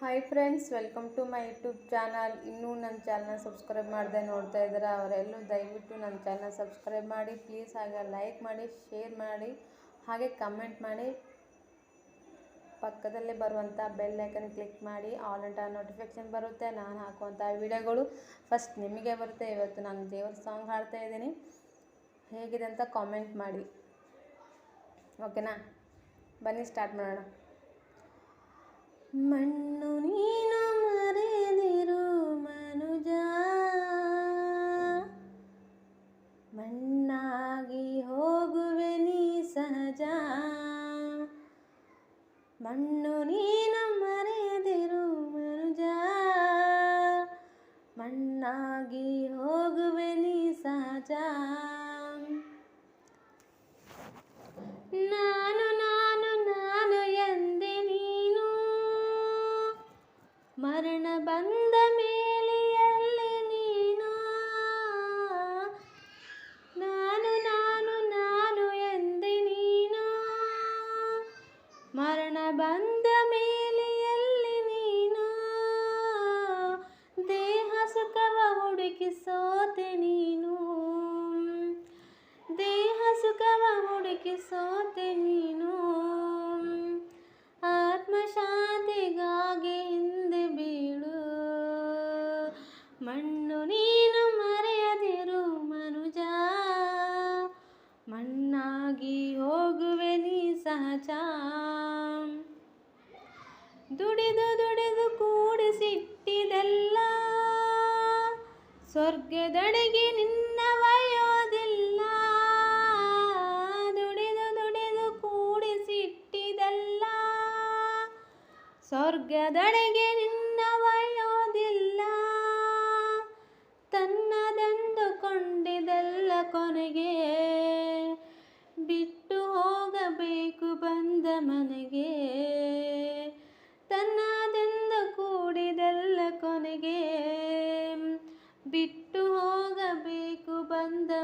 Hi friends welcome to my YouTube channel ಇನ್ನೂ ನನ್ನ ಚಾನಲ್ನ ಸಬ್ಸ್ಕ್ರೈಬ್ ಮಾಡದೆ ನೋಡ್ತಾ ಇದ್ದಾರೆ ಅವರೆಲ್ಲೂ ದಯವಿಟ್ಟು ನನ್ನ ಚಾನಲ್ ಸಬ್ಸ್ಕ್ರೈಬ್ ಮಾಡಿ ಪ್ಲೀಸ್ ಹಾಗೆ ಲೈಕ್ ಮಾಡಿ ಶೇರ್ ಮಾಡಿ, ಹಾಗೆ ಕಮೆಂಟ್ ಮಾಡಿ. ಪಕ್ಕದಲ್ಲೇ ಬರುವಂಥ ಬೆಲ್ ಐಕನ್ ಕ್ಲಿಕ್ ಮಾಡಿ ಆಲ್ ಅಂಟ ನೋಟಿಫಿಕೇಷನ್ ಬರುತ್ತೆ, ನಾನು ಹಾಕುವಂಥ ವಿಡಿಯೋಗಳು ಫಸ್ಟ್ ನಿಮಗೆ ಬರುತ್ತೆ. ಇವತ್ತು ನಾನು ದೇವ್ರ ಸಾಂಗ್ ಹಾಡ್ತಾ ಇದ್ದೀನಿ. ಹೇಗಿದೆ ಅಂತ ಕಾಮೆಂಟ್ ಮಾಡಿ. ಓಕೆನಾ ಬನ್ನಿ ಸ್ಟಾರ್ಟ್ ಮಾಡೋಣ. ಮಣ್ಣು ಮಣ್ಣಾಗಿ ಹೋಗುವೆ ನೀ ಸಹಜ. ಮಣ್ಣು ನೀನು ಮರೆದಿರು ಮನುಜ. ಮಣ್ಣಾಗಿ ಹೋಗುವೆ ನೀ ಸಹಜ. ನಾನು ನಾನು ನಾನು ಎಂದೆ ನೀನು. ಮರಣ ಬಂದ ಮೇಲೆ ಎಲ್ಲಿ ನೀನು, ದೇಹ ಸುಖವ ಹುಡುಕಿ ಸೋತೆ ನೀನು. ದೇಹ ಸುಖವ ಹುಡುಕಿ ಸೋತೆ ನೀನು. ಆತ್ಮಶಾಂತಿಗಾಗಿ ಹಿಂದೆ ಬೀಳು. ಮಣ್ಣು ದುಡಿದು ದುಡಿದು ಕೂಡಿಸಿಟ್ಟಿದೆಲ್ಲ. ಸ್ವರ್ಗದಡೆಗೆ ನಿನ್ನ ವಯೋದಿಲ್ಲ. ದುಡಿದು ದುಡಿದು ಕೂಡಿಸಿಟ್ಟಿದೆಲ್ಲ. ಸ್ವರ್ಗದಡೆಗೆ ನಿನ್ನ ವಯೋದಿಲ್ಲ. ತನ್ನದೆಂದುಕೊಂಡಿದೆಲ್ಲ ಕೊನೆಗೆ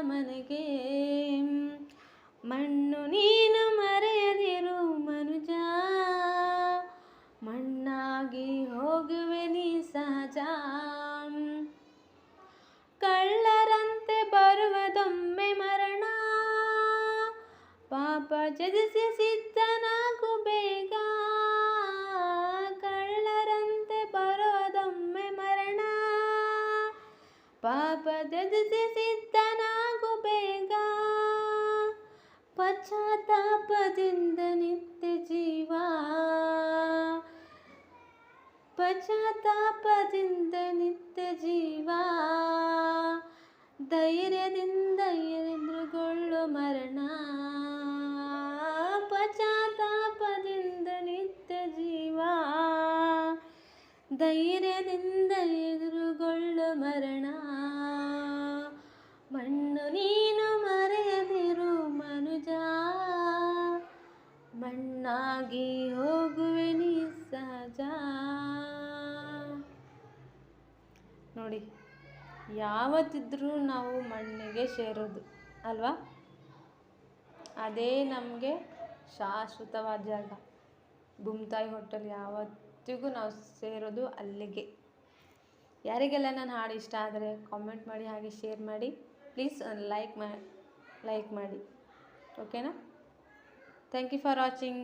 ಮನೆಗೆ. ಮಣ್ಣು ನೀನು ಮರೆಯದಿರು ಮನುಜ. ಮಣ್ಣಾಗಿ ಹೋಗುವೆ ನೀ ಸಹಜ. ಕಳ್ಳರಂತೆ ಬರುವುದೊಮ್ಮೆ ಮರಣ. ಪಾಪ ಜಜಿಸಿ ಸಿದ್ಧನಾಗು ಬೇಗ. ಕಳ್ಳರಂತೆ ಬರೋದೊಮ್ಮೆ ಮರಣ. ಪಾಪ ಜಜಿಸಿ ಪಶ್ಚಾತ್ತಾಪದಿಂದ ನಿತ್ಯ ಜೀವ. ಧೈರ್ಯದಿಂದ ಎದುರುಗೊಳ್ಳು ಮರಣ. ಪಶ್ಚಾತ್ತಾಪದಿಂದ ನಿತ್ಯ ಜೀವ. ಧೈರ್ಯದಿಂದ ಎದುರುಗೊಳ್ಳು ಮರಣ. ಮಣ್ಣು ನೀನು ಮರೆಯದಿರು ಮನುಜ. ಮಣ್ಣಾಗಿ ನೋಡಿ. ಯಾವತ್ತಿದ್ರೂ ನಾವು ಮಣ್ಣಿಗೆ ಸೇರೋದು, ಅಲ್ವಾ? ಅದೇ ನಮಗೆ ಶಾಶ್ವತವಾದ ಜಾಗ. ಬುಮ್ತಾಯಿ ಹೋಟೆಲ್ ಯಾವತ್ತಿಗೂ ನಾವು ಸೇರೋದು ಅಲ್ಲಿಗೆ. ಯಾರಿಗೆಲ್ಲ ನನ್ನ ಹಾಡು ಇಷ್ಟ ಆದರೆ ಕಾಮೆಂಟ್ ಮಾಡಿ, ಹಾಗೆ ಶೇರ್ ಮಾಡಿ. ಪ್ಲೀಸ್ ಲೈಕ್ ಮಾ ಲೈಕ್ ಮಾಡಿ. ಓಕೆನಾ ಥ್ಯಾಂಕ್ ಯು ಫಾರ್ ವಾಚಿಂಗ್